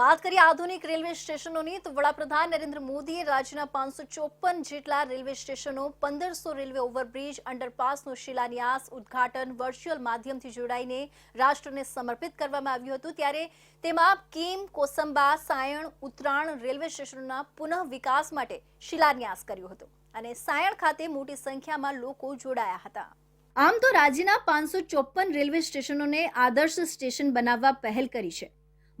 વાત કરીએ આધુનિક રેલવે સ્ટેશનોની, તો વડાપ્રધાન નરેન્દ્ર મોદીએ રાજ્યના પાંચસો ચોપન જેટલા રેલવે સ્ટેશનો, પંદરસો રેલવે ઓવરબ્રિજ, અંડરપાસનો શિલાન્યાસ, ઉદ્ઘાટન વર્ચ્યુઅલ માધ્યમથી જોડાઈને રાષ્ટ્રને સમર્પિત કરવામાં આવ્યું હતું. ત્યારે તેમાં કીમ, કોસંબા, સાયણ ઉત્તરાણ રેલવે સ્ટેશનોના પુનઃ વિકાસ માટે શિલાન્યાસ કર્યો હતો અને સાયણ ખાતે મોટી સંખ્યામાં લોકો જોડાયા હતા. આમ તો રાજ્યના પાંચસો ચોપન રેલવે સ્ટેશનોને આદર્શ સ્ટેશન બનાવવા પહેલ કરી છે.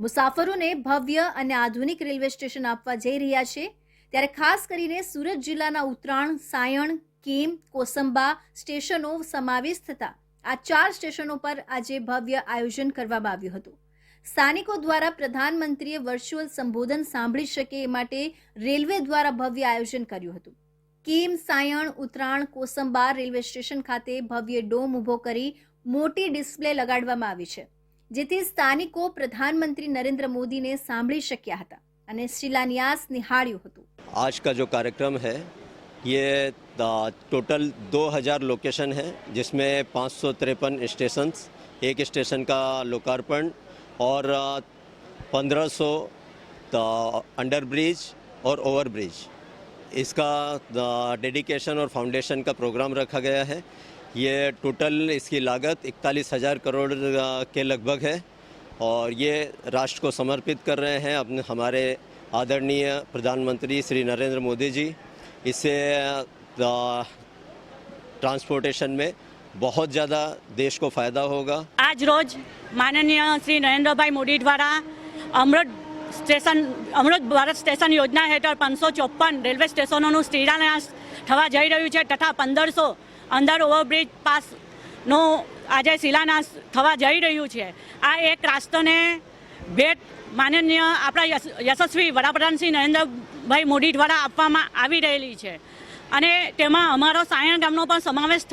મુસાફરોને ભવ્ય અને આધુનિક રેલવે સ્ટેશન આપવા જઈ રહ્યા છે. ત્યારે ખાસ કરીને સુરત જિલ્લાના ઉત્તરાણ સાયણ, કેમ, કોસંબા સ્ટેશનો સમાવેશ થતા આ ચાર સ્ટેશનો પર આજે ભવ્ય આયોજન કરવામાં આવ્યું હતું. સ્થાનિકો દ્વારા પ્રધાનમંત્રીએ વર્ચ્યુઅલ સંબોધન સાંભળી શકે એ માટે રેલવે દ્વારા ભવ્ય આયોજન કર્યું હતું. કેમ, સાયણ ઉત્તરાણ કોસંબા રેલવે સ્ટેશન ખાતે ભવ્ય ડોમ ઊભો કરી મોટી ડિસ્પ્લે લગાડવામાં આવી છે. જેથી સ્થાનિકો પ્રધાનમંત્રી નરેન્દ્ર મોદીને સાંભળી શક્યા હતા અને શિલાન્યાસ નિહાળ્યું હતું आज का जो कार्यक्रम है ये टोटल 2000 लोकेशन है जिसमें पाँच सौ तिरपन स्टेशन एक स्टेशन का लोकार्पण और पंद्रह सौ अंडर ब्रिज और ओवर ब्रिज इसका डेडिकेशन और फाउंडेशन का प्रोग्राम रखा गया है ये टोटल इसकी लागत इकतालीस हज़ार करोड़ अ, के लगभग है और ये राष्ट्र को समर्पित कर रहे हैं अपने हमारे आदरणीय प्रधानमंत्री श्री नरेंद्र मोदी जी इससे अ, ट्रांसपोर्टेशन में बहुत ज़्यादा देश को फ़ायदा होगा આજ રોજ માનનીય શ્રી નરેન્દ્રભાઈ મોદી દ્વારા અમૃત સ્ટેશન અમૃત ભારત સ્ટેશન યોજના હેઠળ પાંચસો ચોપન રેલવે સ્ટેશનોનું શિલાન્યાસ થવા જઈ રહ્યું છે તથા પંદરસો અંડર ઓવરબ્રિજ પાસનો આજે શિલાન્યાસ થવા જઈ રહ્યું છે. આ એક રાષ્ટ્રને ભેટ માનનીય આપણા યશસ્વી વડાપ્રધાન શ્રી નરેન્દ્રભાઈ મોદી દ્વારા આપવામાં આવી રહેલી છે. અને તેમાં અમારો સાયણ ગામનો પણ સમાવેશ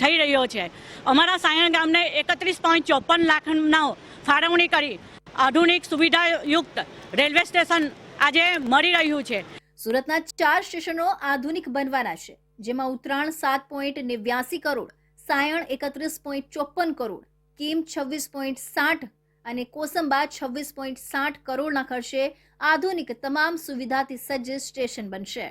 થઈ રહ્યો છે. અમારા સાયણ ગામને એકત્રીસ પોઈન્ટ ચોપન લાખના ફાળવણી કરી આધુનિક સુવિધાયુક્ત રેલવે સ્ટેશન આજે મળી રહ્યું છે. સુરતના ચાર સ્ટેશનો આધુનિક બનવાના છે. જેમાં ઉત્તરાયણ સાત પોઈન્ટ નેવ્યાસી કરોડ, સાયણ એકત્રીસ પોઈન્ટ ચોપન કરોડ, કિમ છવ્વીસ પોઈન્ટ સાઠ અને કોસંબા છવ્વીસ પોઈન્ટ સાઠ કરોડના ખર્ચે આધુનિક તમામ સુવિધાથી સજ્જ સ્ટેશન બનશે.